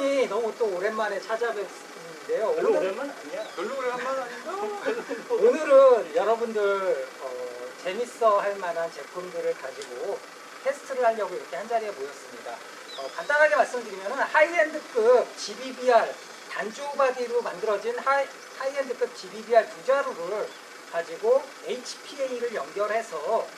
명이 너무 또 오랜만에 찾아뵙는데요. 별로 오늘, 오랜만 아니야. 별로 오랜만 아닌가? 오늘은 여러분들 어, 재밌어 할 만한 제품들을 가지고 테스트를 하려고 이렇게 한 자리에 모였습니다. 어, 간단하게 말씀드리면 하이엔드급 GBBR 단조 바디로 만들어진 하이, 하이엔드급 GBBR 두 자루를 가지고 HPA를 연결해서 어,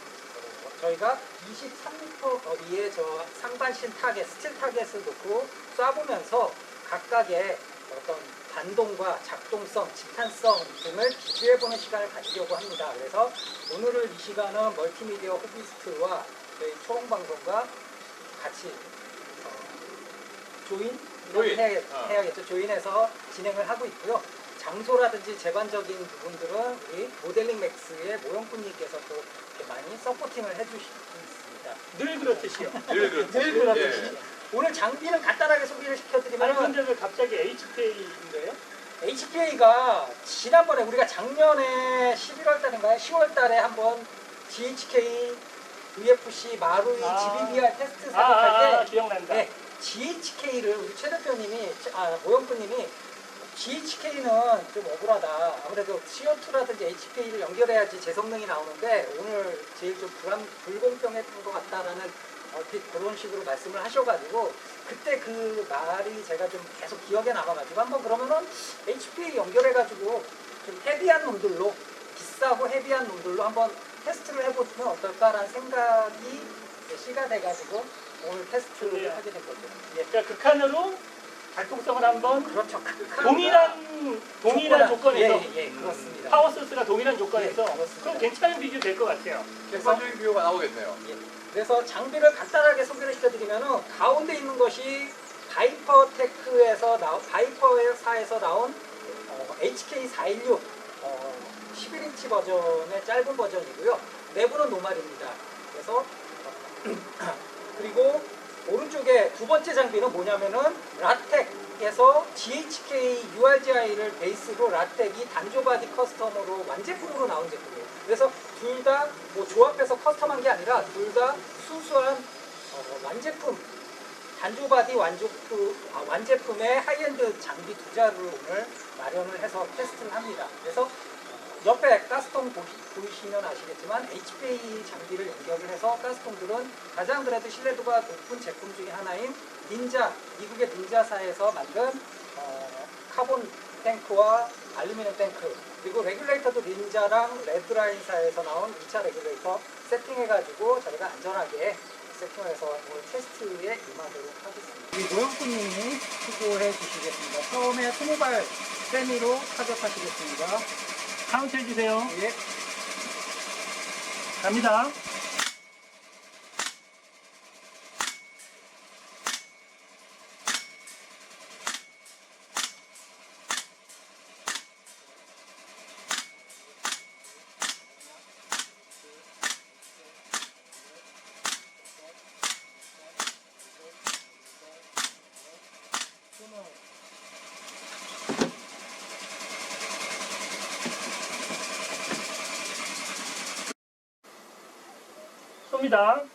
저희가 23m 거리에 저 상반신 타겟, 스틸 타겟을 놓고 쏴보면서 각각의 어떤 반동과 작동성, 집탄성 등을 비교해보는 시간을 가지려고 합니다. 그래서 오늘은 이 시간은 멀티미디어 호비스트와 저희 초롱방송과 같이 어, 조인? 조인. 해, 어. 해야겠죠. 조인해서 진행을 하고 있고요. 장소라든지 제반적인 부분들은 우리 모델링 맥스의 모형꾼님께서 또 많이 서포팅을 해주시고 있습니다. 늘 그렇듯이요. 늘 그렇지. 늘 그렇듯이. 예. 오늘 장비는 간단하게 소개를 아니 시켜드리면 근데 왜 갑자기 HPA인데요? HPA가 지난번에 우리가 작년에 11월 달인가요? 10월 달에 한번 GHK VFC 마루이 아. GBBR 테스트 아, 아, 아, 사격할 때 기억난다. 네, GHK를 우리 최 대표님이 아 모형꾼님이 GHK는 좀 억울하다. 아무래도 CO2라든지 HPA를 연결해야지 재성능이 나오는데 오늘 제일 좀 불안, 불공평했던 것 같다라는 얼핏 그런 식으로 말씀을 하셔가지고 그때 그 말이 제가 좀 계속 기억에 남아가지고 한번 그러면은 HPA 연결해가지고 좀 헤비한 놈들로 비싸고 헤비한 놈들로 한번 테스트를 해보면 어떨까라는 생각이 씨가 돼가지고 오늘 테스트를 좋네요. 하게 된 거죠. 예. 그러니까 극한으로 작동성을 한번 그렇죠. 동일한 동일한 조건에서 예, 예, 그렇습니다. 파워 소스가 동일한 조건에서 예, 그렇습니다. 그럼 괜찮은 비교 될 것 같아요. 객관적인 비교가 나오겠네요. 예. 그래서 장비를 간단하게 소개를 시켜드리면은 가운데 있는 것이 바이퍼테크에서 나온 바이퍼사에서 나온 어, HK416 어, 11인치 버전의 짧은 버전이고요. 내부는 노말입니다. 그래서 어, 그리고 오른쪽에 두 번째 장비는 뭐냐면은 라텍에서 GHK URGI를 베이스로 라텍이 단조바디 커스텀으로 완제품으로 나온 제품이에요. 그래서 둘 다 뭐 조합해서 커스텀한 게 아니라 둘 다 수수한 어, 완제품 단조바디 완제품, 아, 완제품의 하이엔드 장비 두 자루를 마련을 해서 테스트를 합니다. 그래서 옆에 가스통 보시, 보이 시면 아시겠지만 HPA 장비를 연결을 해서 가스통들은 가장 그래도 신뢰도가 높은 제품 중에 하나인 닌자, 미국의 닌자사에서 만든 어, 카본 탱크와 알루미늄 탱크 그리고 레귤레이터도 닌자랑 레드라인사에서 나온 2차 레귤레이터 세팅해가지고 저희가 안전하게 세팅해서 오늘 테스트에 임하도록 하겠습니다. 우리 노영구님이 수고해 주시겠습니다. 처음에 스모발 세미로 타격하시겠습니다. 카운트 해주세요. 예. 갑니다. 쏩니다.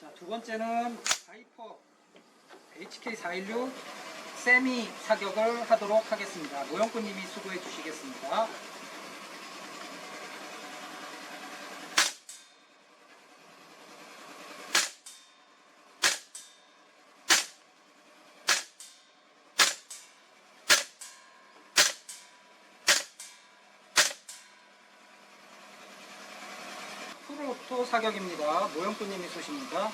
자, 두 번째는 바이퍼 HK416 세미 사격을 하도록 하겠습니다. 노영구님이 수고해 주시겠습니다. 프로토 사격입니다. 노영구님이 쏘십니다.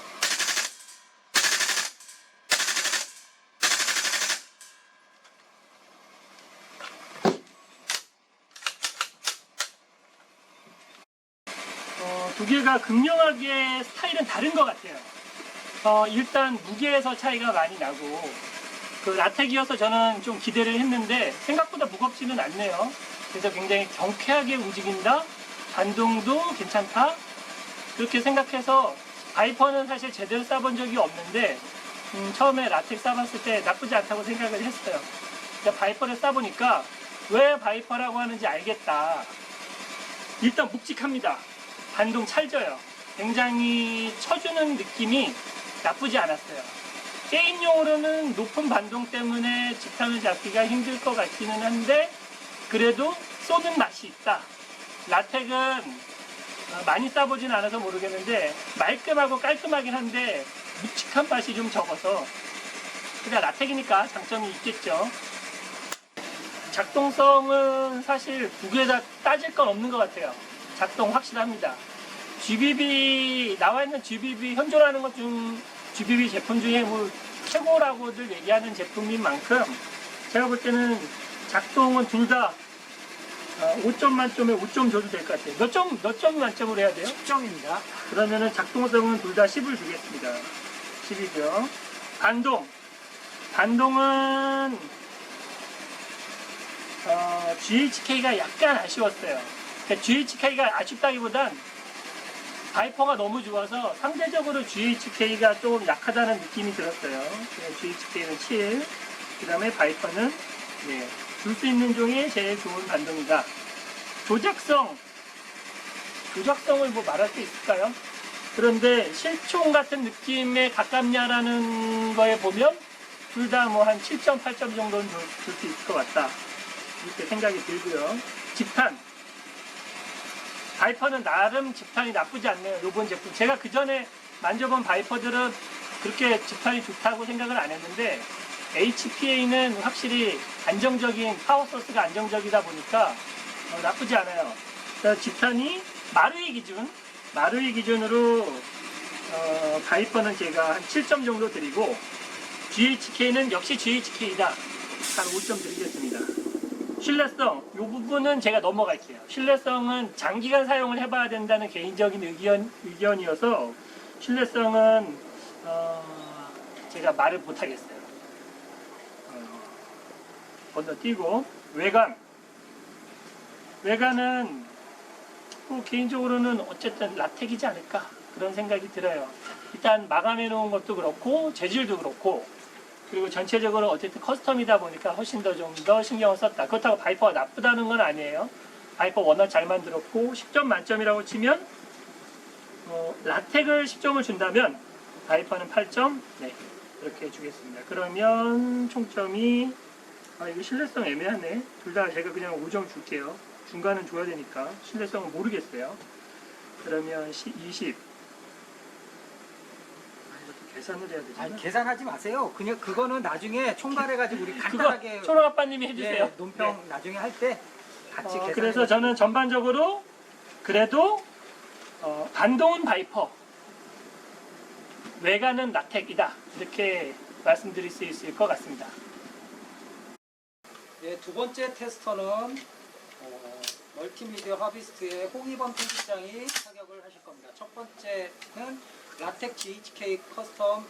어, 두 개가 극명하게 스타일은 다른 것 같아요. 어, 일단 무게에서 차이가 많이 나고 그 라텍이어서 저는 좀 기대를 했는데 생각보다 무겁지는 않네요. 그래서 굉장히 경쾌하게 움직인다. 반동도 괜찮다. 그렇게 생각해서 바이퍼는 사실 제대로 싸본 적이 없는데 음, 처음에 라텍 싸봤을 때 나쁘지 않다고 생각을 했어요. 바이퍼를 싸보니까 왜 바이퍼라고 하는지 알겠다. 일단 묵직합니다. 반동 찰져요. 굉장히 쳐주는 느낌이 나쁘지 않았어요. 게임용으로는 높은 반동 때문에 집탄을 잡기가 힘들 것 같기는 한데 그래도 쏘는 맛이 있다. 라텍은 어, 많이 싸보진 않아서 모르겠는데 말끔하고 깔끔하긴 한데 묵직한 맛이 좀 적어서 그냥 라텍이니까 장점이 있겠죠. 작동성은 사실 두 개 다 따질 건 없는 것 같아요. 작동 확실합니다. GBB 나와 있는 GBB 현존하는 것 중 GBB 제품 중에 뭐 최고라고들 얘기하는 제품인 만큼 제가 볼 때는 작동은 둘 다 5점 만점에 5점 줘도 될 것 같아요. 몇 점, 몇 점 만점으로 해야 돼요? 10점입니다. 그러면은 작동성은 둘 다 10을 주겠습니다. 10이죠. 반동. 반동은 어, GHK가 약간 아쉬웠어요. 그러니까 GHK가 아쉽다기보단 바이퍼가 너무 좋아서 상대적으로 GHK가 좀 약하다는 느낌이 들었어요. GHK는 7, 그 다음에 바이퍼는 네, 줄수 있는 종이 제일 좋은 반동이다. 조작성, 조작성을 뭐 말할 게 있을까요? 그런데 실총 같은 느낌에 가깝냐라는 거에 보면 둘 다 뭐 한 7점, 8점 정도는 줄 수 있을 것 같다. 이렇게 생각이 들고요. 집탄. 바이퍼는 나름 집탄이 나쁘지 않네요. 요번 제품. 제가 그 전에 만져본 바이퍼들은 그렇게 집탄이 좋다고 생각을 안 했는데 HPA는 확실히 안정적인 파워 소스가 안정적이다 보니까 어, 나쁘지 않아요. 집탄이 마루이 기준, 마루이 기준으로 어, 바이퍼는 제가 한 7점 정도 드리고 GHK는 역시 GHK이다. 한 5점 드리겠습니다. 신뢰성, 이 부분은 제가 넘어갈게요. 신뢰성은 장기간 사용을 해봐야 된다는 개인적인 의견, 의견이어서 신뢰성은 어, 제가 말을 못하겠어요. 어, 건너뛰고 외관 외관은 뭐 개인적으로는 어쨌든 라텍이지 않을까 그런 생각이 들어요. 일단 마감해 놓은 것도 그렇고 재질도 그렇고 그리고 전체적으로 어쨌든 커스텀이다 보니까 훨씬 더좀더 신경을 썼다. 그렇다고 바이퍼가 나쁘다는 건 아니에요. 바이퍼 워낙 잘 만들었고 10점 만점이라고 치면 어, 라텍을 10점을 준다면 바이퍼는 8점 네 그렇게 주겠습니다. 그러면 총점이 아 이거 신뢰성 애매하네. 둘 다 제가 그냥 5점 줄게요. 중간은 줘야 되니까 신뢰성은 모르겠어요. 그러면 20 아, 이것도 계산을 해야 되잖아. 아니, 계산하지 마세요. 그냥 그거는 나중에 총괄해가지고 우리 그거 간단하게 초롱 아빠님이 예, 해주세요. 논평 나중에 할 때 같이 어, 계산. 그래서 저는 전반적으로 그래도 어, 반동은 바이퍼, 외관은 라텍이다 이렇게 말씀드릴 수 있을 것 같습니다. 예, 두 번째 테스터는 어, 멀티미디어 하비스트의 홍희범 편집장이 사격을 하실 겁니다. 첫 번째는 라텍 GHK 커스텀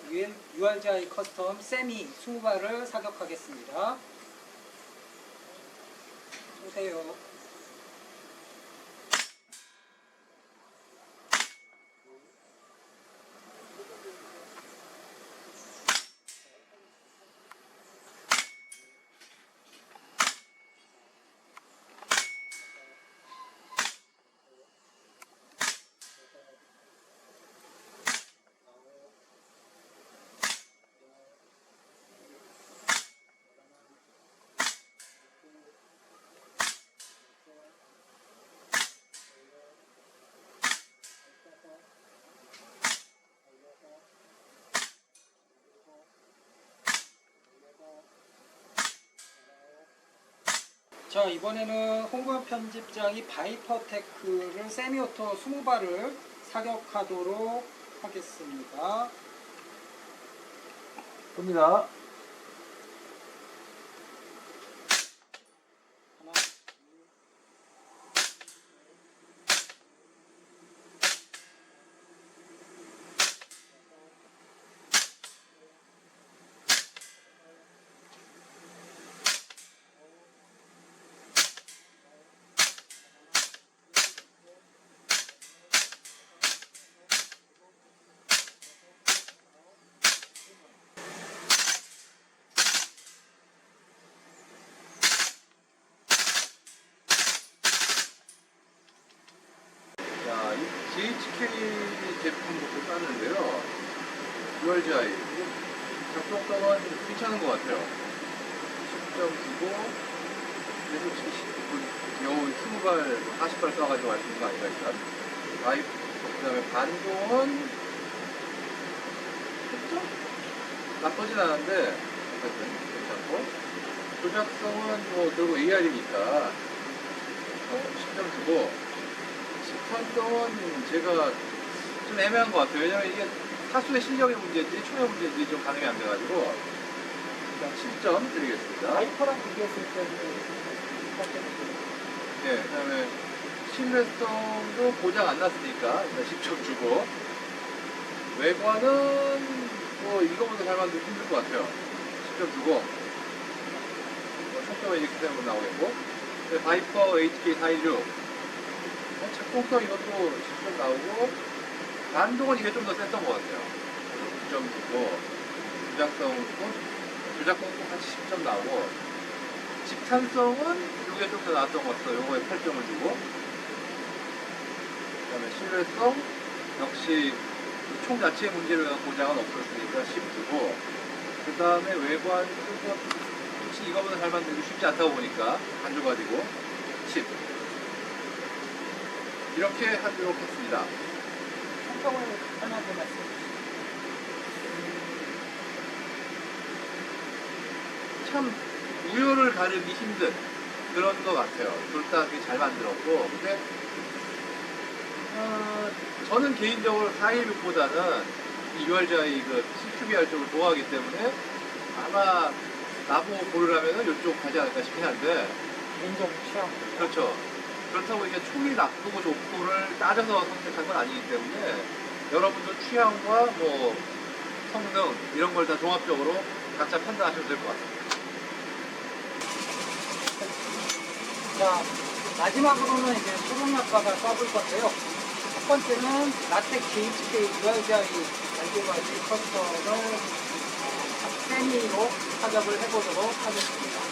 URGI 커스텀 세미 20발을 사격하겠습니다. 쏘세요. 자 이번에는 홍보현 편집장이 바이퍼테크를 세미오토 20발을 사격하도록 하겠습니다. 봅니다. 하나, GHK 제품부터 땄는데요. URGI. 작동성은 괜찮은 것 같아요. 10.9고, 그래서 지금 10, 요 20발, 40발 쏴가지고 할수 있는 거 아닌가, 일단. 와이프, 그 다음에 반동은 10점? 나쁘진 않은데, 하여튼 괜찮고. 조작성은 뭐, 결국 AR이니까, 10점 주고, 집탄성은 제가 좀 애매한 것 같아요. 왜냐면 이게 타수의 실력의 문제인지 총의 문제인지 좀 가늠이 안 돼가지고 일단 7점 드리겠습니다. 바이퍼랑 비교했을 때는 예, 그다음에 신뢰성도 보장 안 났으니까 일단 10점 주고 외관은 뭐 이거보다 잘 만들기 힘들 것 같아요. 10점 주고 뭐 총점은 이렇게 되면 나오겠고 네, 바이퍼 HK 416 어, 작동성 이것도 10점 나오고 반동은 이게 좀 더 셌던 것 같아요. 9점 주고 조작성도 조작성도 한 10점 나오고 집탄성은 이게 좀 더 나왔던 것 같아요. 요거에 8점을 주고 그다음에 신뢰성 역시 총 자체의 문제로 인한 고장은 없었으니까 10 주고 그 다음에 외관 뭐 혹시 이거보다 잘 만들기 쉽지 않다고 보니까 안 줘가지고 10 이렇게 하도록 했습니다. 성경을 하나도 말씀 참 우열을 가르기 힘든 그런 것 같아요. 둘 다 잘 만들었고 근데 어, 저는 개인적으로 416보다는 이 URGI 그 CQBR 쪽을 좋아하기 때문에 아마 나보고 고르라면 이쪽 가지 않을까 싶긴 한데 개인적 취향. 그렇죠. 그렇다고 이게 총이 나쁘고 좋고를 따져서 선택한 건 아니기 때문에 여러분들 취향과 뭐 성능 이런 걸 다 종합적으로 각자 판단하셔도 될 것 같습니다. 자, 마지막으로는 이제 소금약과가 써볼 건데요. 첫 번째는 라텍 GHK URGI 알고바지 커스터를 세미로 타격을 해보도록 하겠습니다.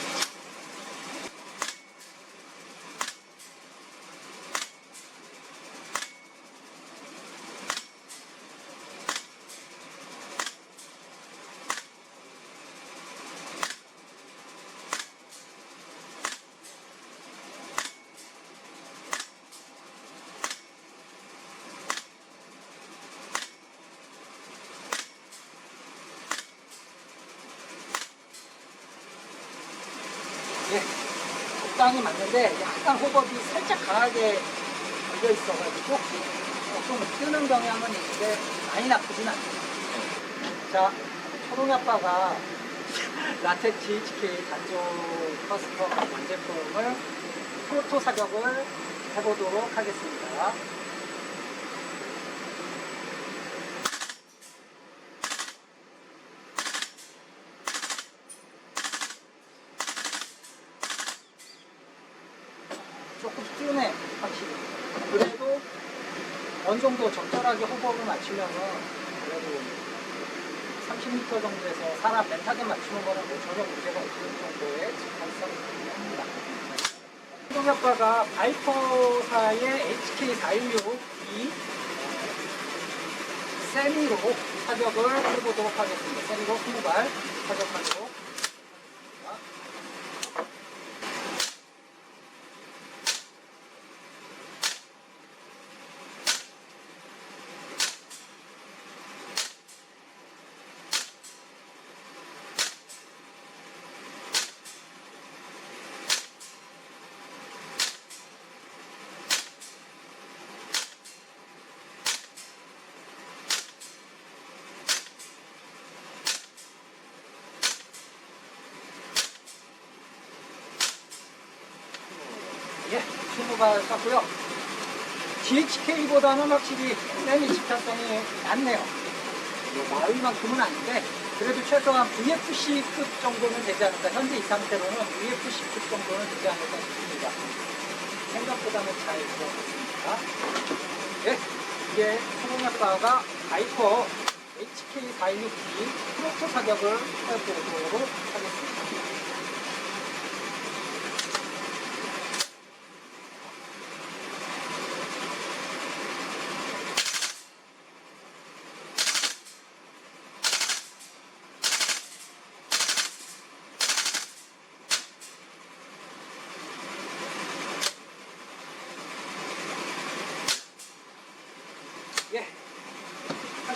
적당히 맞는데 약간 호흡이 살짝 강하게 걸려 있어가지고 조금 뜨는 경향은 있는데 많이 나쁘진 않아요. 자, 초롱이 아빠가 라텍 GHK 단종 커스텀 완제품을 프로토 사격을 해보도록 하겠습니다. 조금 뜨네, 확실히. 그래도 어느 정도 적절하게 호흡을 맞추면은 그래도 30m 정도에서 사람 멘탈에 맞추는 거는 뭐 전혀 문제가 없는 정도의 직관성이 합니다. 성동효과가 바이퍼사의 HK416이 세미로 사격을 해보도록 하겠습니다. 세미로 20발 사격하도록 20발 쐈고요. GHK보다는 확실히 세미 집착성이 낮네요. 뭐 마을만큼은 아닌데 그래도 최소한 VFC급 정도는 되지 않을까. 현재 이 상태로는 VFC급 정도는 되지 않을까 싶습니다. 생각보다는 잘 들어갔습니다. 예, 이게 소공약과가 바이퍼 HK416B 프로토 사격을 해보도록 하겠습니다.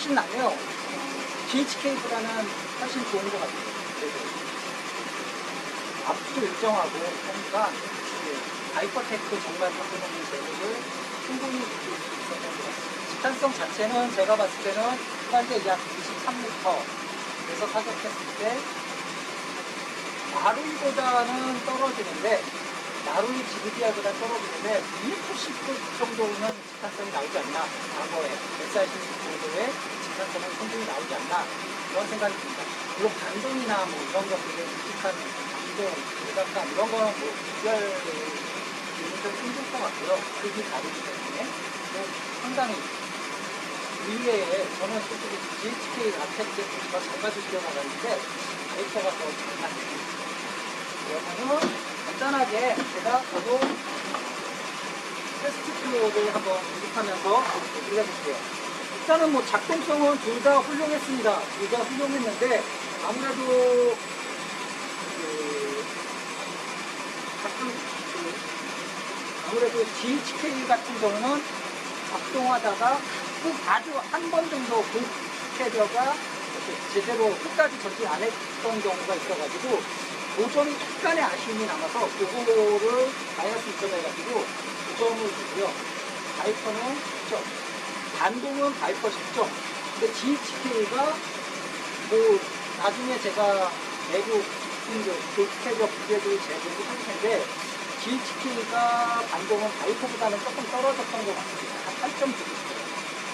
훨씬 낫네요. GHK보다는 훨씬 좋은 것 같아요. 그래도. 앞도 일정하고 하니까 그 하이퍼테크 정말 바꾸는 재미를 충분히 느낄 수 있었던 것 같습니다. 집단성 자체는 제가 봤을 때는 현재 약 23m에서 타격했을 때 마루이보다는 떨어지는데 나루이 지그디아보다 떨어지는데 290 정도는 집단성이 나오지 않나 과거에 SRT 정도의 집단성은 성공이 나오지 않나 그런 생각이 듭니다. 물론 반동이나 뭐 이런 것들은 묵직한 반동, 일각감 이런 거는 뭐 비교할 좀 힘들 것 같고요. 크기 다르기 때문에 뭐 상당히 이외에 저는 솔직히 GHK 라텍 제품이 더잘 맞을 줄 알았는데 데이터가 더잘 맞습니다. 그러면은 간단하게 제가 저도 테스트 플로우를 한번 언급하면서 얘기를 해볼게요. 일단은 뭐 작동성은 둘 다 훌륭했습니다. 둘 다 훌륭했는데 아무래도 그그 아무래도 GHK 같은 경우는 작동하다가 꼭 아주 한 번 정도 그 캐리어가 제대로 끝까지 전진 안 했던 경우가 있어가지고 도점이 약간의 아쉬움이 남아서 그거를 마이너스 2점 해가지고 9점을 주고요. 바이퍼는 10점. 반동은 바이퍼 10점. 근데 GHK가 뭐 나중에 제가 내부 그 캐리어 부재도 제공을 할 텐데 GHK가 반동은 바이퍼보다는 조금 떨어졌던 것 같습니다. 한 8점 주고.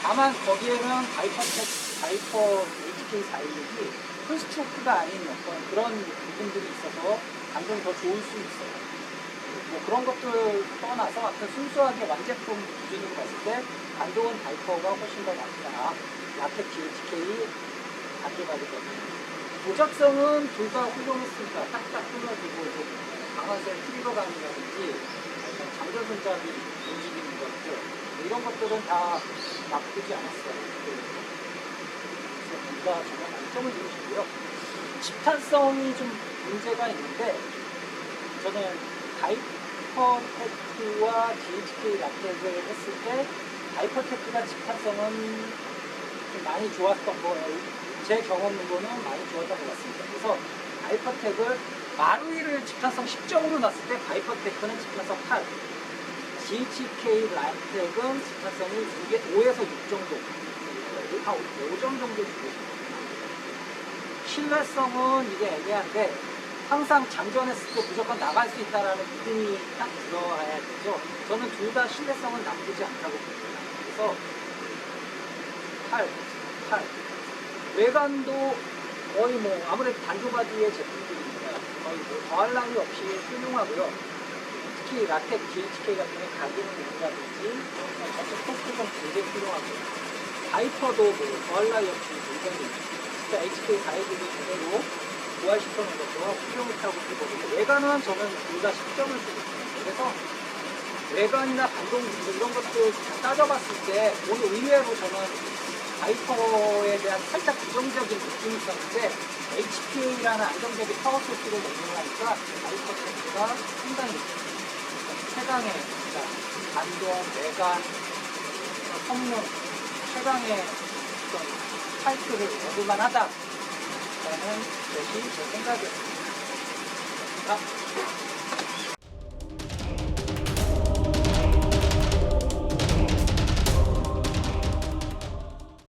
다만 거기에는 바이퍼 텍, 바이퍼 HK 416이 풀스트로크가 아닌 어떤 그런 부분들이 있어서 반동이 더 좋을 수 있어요. 뭐 그런 것들 떠나서 아무튼 순수하게 완제품 기준으로 봤을 때 반동은 바이퍼가 훨씬 더 낫다. 라텍 GHK 가져가기 때문에. 조작성은 둘 다 훌륭했으니까 딱딱 끊어지고 좀 강화세 트리거 감이라든지 어떤 장전 손잡이 움직이는 것들 뭐 이런 것들은 다 나쁘지 않았어요. 그래서 둘다 정말 만점을 주시고요. 집탄성이 좀 문제가 있는데 저는 하이퍼테크와 GHK 라텍을 했을 때 하이퍼테크가 집탄성은 좀 많이 좋았던 거예요. 제 경험으로는 많이 좋았던 것 같습니다. 그래서 하이퍼텍을 마루이를 집탄성 10점으로 놨을 때 하이퍼테크는 집탄성 8, GHK 라텍은 집탄성이 5에서 6 정도, 한 5점 정도 주고 싶어요. 신뢰성은 이게 애매한데 항상 장전했을 때 무조건 나갈 수 있다라는 믿음이 딱 들어야 되죠. 저는 둘 다 신뢰성은 나쁘지 않다고 봅니다. 그래서 8, 8. 외관도 거의 뭐 아무래도 단조바디의 제품들이니까 거의 뭐 더할 나위 없이 훌륭하고요. 특히 라텍 GHK 같은 경우 가기는 된다든지 전체 토크가 굉장히 훌륭하고요. 바이퍼도 뭐 더할 나위 없이 굉장히 진짜 HK 411이 제대로 부활시켜놓은 것도 훌륭했다고 보거든요. 외관은 저는 둘 다 10점을 주고 있습니다. 그래서 외관이나 반동 뭐 이런 것들 다 따져봤을 때 오늘 의외로 저는 바이퍼에 대한 살짝 부정적인 느낌이 있었는데 HPA라는 안정적인 파워 소스를 적용하니까 바이퍼 테스트가 상당히 최강의 반동, 외관, 성능, 최강의 어떤 타이틀을 얻을만 하다 라는 것이 제 생각이었습니다. 자,